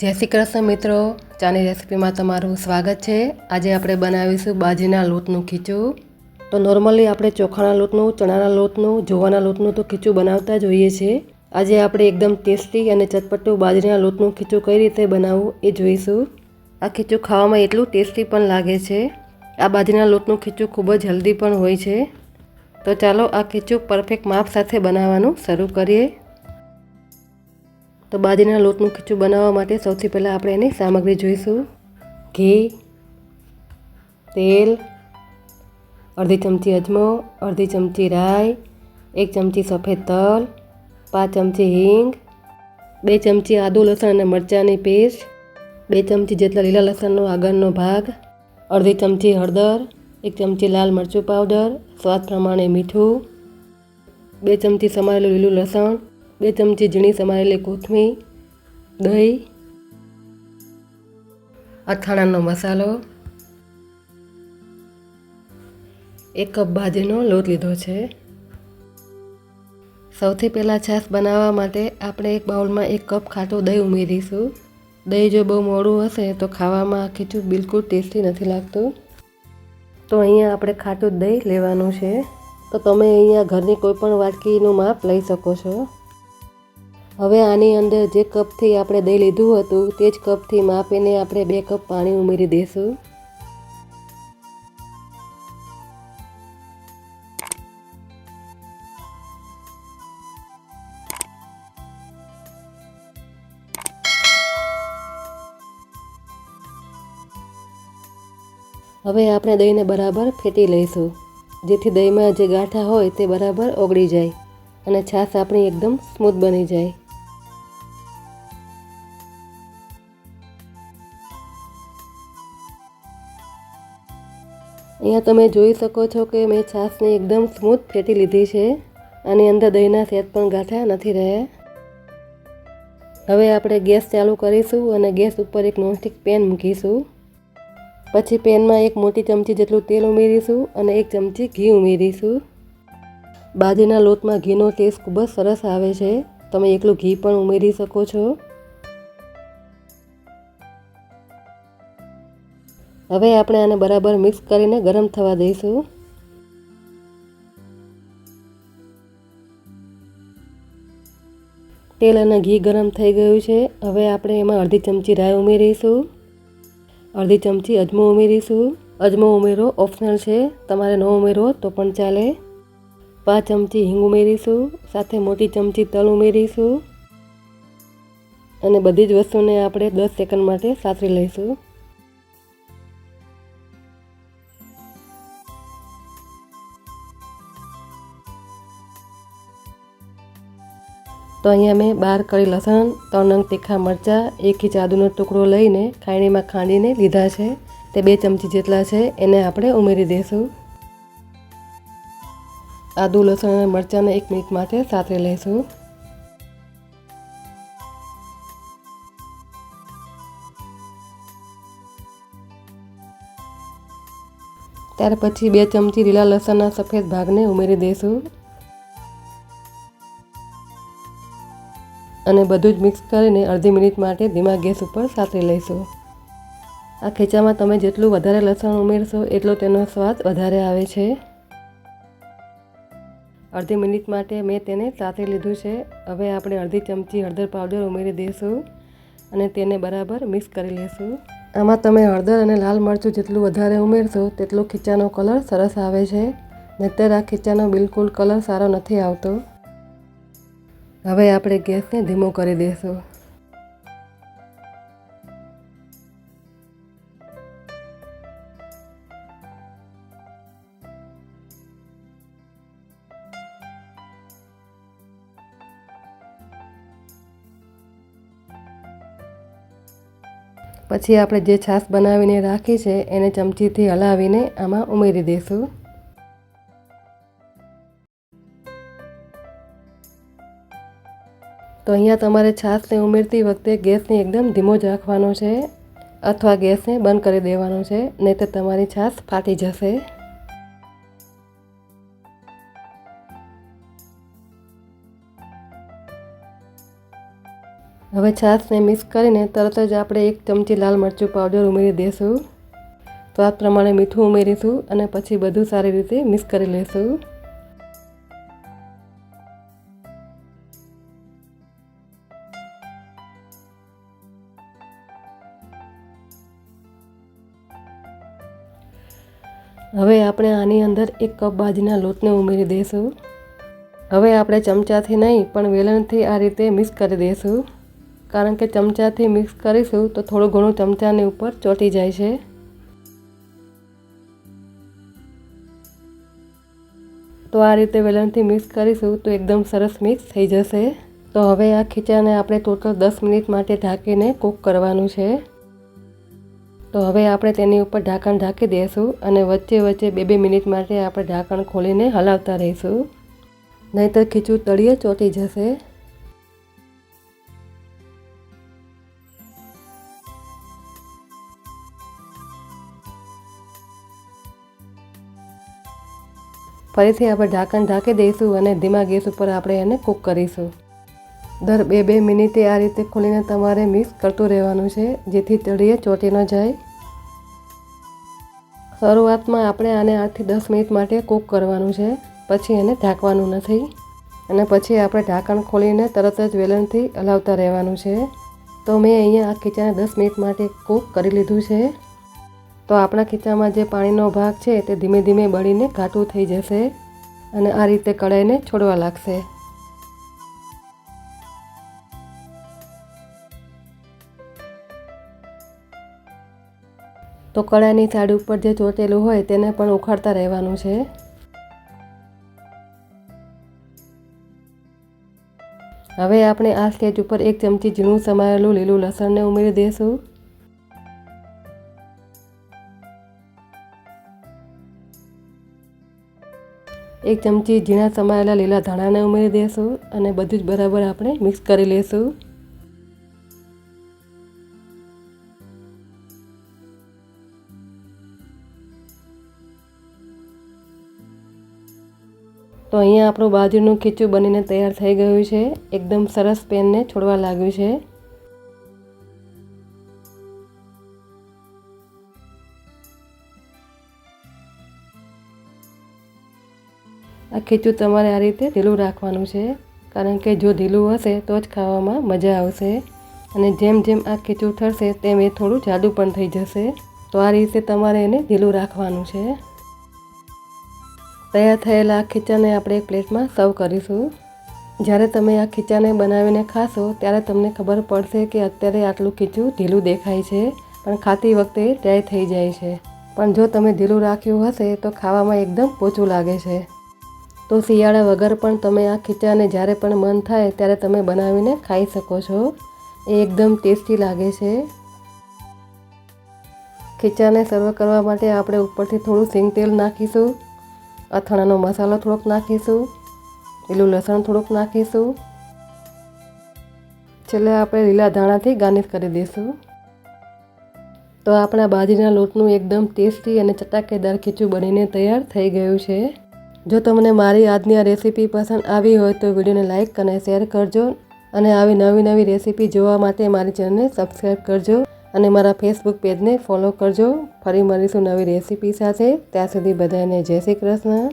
જય શ્રી કૃષ્ણ મિત્રો. ચાની રેસીપીમાં તમારું સ્વાગત છે. આજે આપણે બનાવીશું બાજરીના લોટનું ખીચું. તો નોર્મલી આપણે ચોખાના લોટનું, ચણાના લોટનું, જોવાના લોટનું તો ખીચું બનાવતા જ હોઈએ છીએ આજે આપણે એકદમ ટેસ્ટી અને ચટપટું બાજરીના લોટનું ખીચું કઈ રીતે બનાવવું એ જોઈશું. આ ખીચું ખાવામાં એટલું ટેસ્ટી પણ લાગે છે. આ બાજરીના લોટનું ખીચું ખૂબ જ હેલ્ધી પણ હોય છે. તો ચાલો આ ખીચું પરફેક્ટ માપ સાથે બનાવવાનું શરૂ કરીએ. તો બાજરીના લોટનું ખીચું બનાવવા માટે સૌથી પહેલાં આપણે એની સામગ્રી જોઈશું. ઘી, તેલ, અડધી ચમચી અજમો, અડધી ચમચી રાઈ, એક ચમચી સફેદ તલ, પાંચ ચમચી હિંગ, બે ચમચી આદુ લસણ અને મરચાંની પેસ્ટ, બે ચમચી જેટલા લીલા લસણનો આગળનો ભાગ, અડધી ચમચી હળદર, એક ચમચી લાલ મરચું પાવડર, સ્વાદ પ્રમાણે મીઠું, બે ચમચી સમારેલું લીલું લસણ બે ચમચી ઝીણી સમારેલી કોથમીર, દહીં, અથાણાનો મસાલો, એક કપ બાજરીનો લોટ લીધો છે. સૌથી પહેલાં છાશ બનાવવા માટે આપણે એક બાઉલમાં એક કપ ખાટું દહીં ઉમેરીશું. દહીં જો બહુ મોડું હશે તો ખાવામાં ખીચું બિલકુલ ટેસ્ટી નથી લાગતું. તો અહીંયા આપણે ખાટું દહીં લેવાનું છે. તો તમે અહીંયા ઘરની કોઈ પણ વાટકીનું માપ લઈ શકો છો. હવે આની અંદર જે કપથી આપણે દહીં લીધું હતું, તે જ કપથી માપીને આપણે બે કપ પાણી ઉમેરી દઈશું. હવે આપણે દહીંને બરાબર ફેટી લઈશું. જેથી દહીંમાં જે ગાંઠા હોય તે બરાબર ઓગળી જાય અને છાશ આપણી એકદમ સ્મૂથ બની જાય. અહીંયા તમે જોઈ શકો છો કે મેં છાશને એકદમ સ્મૂથ ફેટી લીધી છે આની અંદર દહીંના સેત પણ ગાંઠા નથી રહ્યા. હવે આપણે ગેસ ચાલુ કરીશું અને ગેસ ઉપર એક નોનસ્ટિક પેન મૂકીશું. પછી પેનમાં એક મોટી ચમચી જેટલું તેલ ઉમેરીશું અને એક ચમચી ઘી ઉમેરીશું. બાજરીના લોટમાં ઘીનો ટેસ્ટ ખૂબ જ સરસ આવે છે. તમે એકલું ઘી પણ ઉમેરી શકો છો. હવે આપણે આને બરાબર મિક્સ કરીને ગરમ થવા દઈશું. તેલ અને ઘી ગરમ થઈ ગયું છે. હવે આપણે એમાં અડધી ચમચી રાય ઉમેરીશું. અડધી ચમચી અજમો ઉમેરીશું. અજમો ઉમેરો ઓપ્શનલ છે. તમારે ન ઉમેરો તો પણ ચાલે. પાંચ ચમચી હિંગ ઉમેરીશું. સાથે મોટી ચમચી તલ ઉમેરીશું. અને બધી જ વસ્તુને આપણે દસ સેકન્ડ માટે સાતરી લઈશું. તો અહીંયા મેં બાર કરી લસણ, ત્રણ નંગ તીખા મરચાં, એક ઇંચ ટુકડો લઈને ખાયણીમાં ખાંડીને લીધા છે. તે બે ચમચી જેટલા છે, એને આપણે ઉમેરી દઈશું આદુ, લસણ અને મરચાંને એક મિનિટ માટે સાતરી લઈશું. ત્યાર પછી બે ચમચી લીલા લસણના સફેદ ભાગને ઉમેરી દઈશું અને બધું જ મિક્સ કરીને અડધી મિનિટ માટે ધીમા ગેસ ઉપર સાતરી લઈશું. આ ખીચામાં તમે જેટલું વધારે લસણ ઉમેરશો એટલો તેનો સ્વાદ વધારે આવે છે. અડધી મિનિટ માટે મેં તેને સાતરી લીધું છે. હવે આપણે અડધી ચમચી હળદર પાવડર ઉમેરી દઈશું અને તેને બરાબર મિક્સ કરી લઈશું. આમાં તમે હળદર અને લાલ મરચું જેટલું વધારે ઉમેરશો તેટલો ખીચાનો કલર સરસ આવે છે. નહીતર આ ખીચાનો બિલકુલ કલર સારો નથી આવતો. હવે આપણે ગેસને ધીમો કરી દઈશું. પછી આપણે જે છાશ બનાવીને રાખી છે, એને ચમચીથી હલાવીને આમાં ઉમેરી દઈશું. તો અહીંયા તમારે છાશને ઉમેરતી વખતે ગેસને એકદમ ધીમો જ રાખવાનો છે અથવા ગેસને બંધ કરી દેવાનો છે નહીં તો તમારી છાશ ફાટી જશે. હવે છાશને મિક્સ કરીને તરત જ આપણે એક ચમચી લાલ મરચું પાવડર ઉમેરી દઈશું આ પ્રમાણે મીઠું ઉમેરીશું અને પછી બધું સારી રીતે મિક્સ કરી લઈશું હવે આપણે આની અંદર એક કપ બાજરીના લોટને ઉમેરી દઈશું. હવે આપણે ચમચાથી નહીં, પણ વેલણથી આ રીતે મિક્સ કરી દઈશું. કારણ કે ચમચાથી મિક્સ કરીશું તો થોડું ઘણું ચમચાની ઉપર ચોંટી જાય છે. તો આ રીતે વેલણથી મિક્સ કરીશું તો એકદમ સરસ મિક્સ થઈ જશે. તો હવે આ ખીચાને આપણે ટોટલ દસ મિનિટ માટે ઢાંકીને કૂક કરવાનું છે. તો હવે આપણે તેની ઉપર ઢાંકણ ઢાંકી દઈશું અને વચ્ચે વચ્ચે બે બે મિનિટ માટે આપણે ઢાંકણ ખોલીને હલાવતા રહીશું. નહીંતર ખીચું તળીએ ચોંટી જશે. ફરીથી આપણે ઢાંકણ ઢાંકી દઈશું અને ધીમા ગેસ ઉપર આપણે એને કૂક કરીશું. દર બે બે મિનિટે આ રીતે ખોલીને તમારે મિક્સ કરતું રહેવાનું છે, જેથી તળીએ ચોંટી ન જાય. શરૂઆતમાં આપણે આને આઠથી દસ મિનિટ માટે કૂક કરવાનું છે, પછી એને ઢાંકવાનું નથી. અને પછી આપણે ઢાંકણ ખોલીને તરત જ વેલણથી હલાવતા રહેવાનું છે. તો મેં અહીંયા આ ખીચાને દસ મિનિટ માટે કૂક કરી લીધું છે. તો આપણા ખીચામાં જે પાણીનો ભાગ છે, તે ધીમે ધીમે બળીને ઘાટું થઈ જશે અને આ રીતે કઢાઈને છોડવા લાગશે. તો કળાની સાડી ઉપર જે ચોટેલું હોય તેને પણ ઉખાડતા રહેવાનું છે. હવે આપણે આ સ્ટેજ ઉપર એક ચમચી ઝીણું સમાયેલું લીલું લસણને ઉમેરી દઈશું એક ચમચી ઝીણા સમાયેલા લીલા ધાણાને ઉમેરી દઈશું અને બધું જ બરાબર આપણે મિક્સ કરી લઈશું તો અહીંયા આપણું બાજરીનું ખીચું બનીને તૈયાર થઈ ગયું છે. એકદમ સરસ પેનને છોડવા લાગ્યું છે. આ ખીચું તમારે આ રીતે ઢીલું રાખવાનું છે. કારણ કે જો ઢીલું હશે તો જ ખાવામાં મજા આવશે. અને જેમ જેમ આ ખીચું ઠરશે તેમ એ થોડું જાડું પણ થઈ જશે. તો આ રીતે તમારે એને ઢીલું રાખવાનું છે. તૈયાર થયેલા આ ખીચાને આપણે એક પ્લેટમાં સર્વ કરીશું. જ્યારે તમે આ ખીચાને બનાવીને ખાશો, ત્યારે તમને ખબર પડશે કે અત્યારે આટલું ખીચું ઢીલું દેખાય છે, પણ ખાતી વખતે ડ્રાય થઈ જાય છે. પણ જો તમે ઢીલું રાખ્યું હશે, તો ખાવામાં એકદમ પોચું લાગે છે. તો શિયાળા વગર પણ તમે આ ખીચાને જ્યારે પણ મન થાય, ત્યારે તમે બનાવીને ખાઈ શકો છો. એ એકદમ ટેસ્ટી લાગે છે. ખીચાને સર્વ કરવા માટે આપણે ઉપરથી થોડું સિંગ તેલ નાખીશું. અથાણાનો મસાલો થોડોક નાખીશું, લીલું લસણ થોડુંક નાખીશું. છેલ્લે આપણે લીલા ધાણાથી ગાર્નિશ કરી દઈશું. તો આપણા બાજરીના લોટનું એકદમ ટેસ્ટી અને ચટાકેદાર ખીચું બનીને તૈયાર થઈ ગયું છે. જો તમને મારી આજની આ રેસીપી પસંદ આવી હોય તો વિડીયોને લાઇક અને શેર કરજો અને આવી નવી નવી રેસીપી જોવા માટે મારી ચેનલને સબસ્ક્રાઈબ કરજો. અને મારા ફેસબુક પેજને ફોલો કરજો. ફરી મળીશું નવી રેસીપી સાથે. ત્યાં સુધી બધાને જય શ્રી કૃષ્ણ.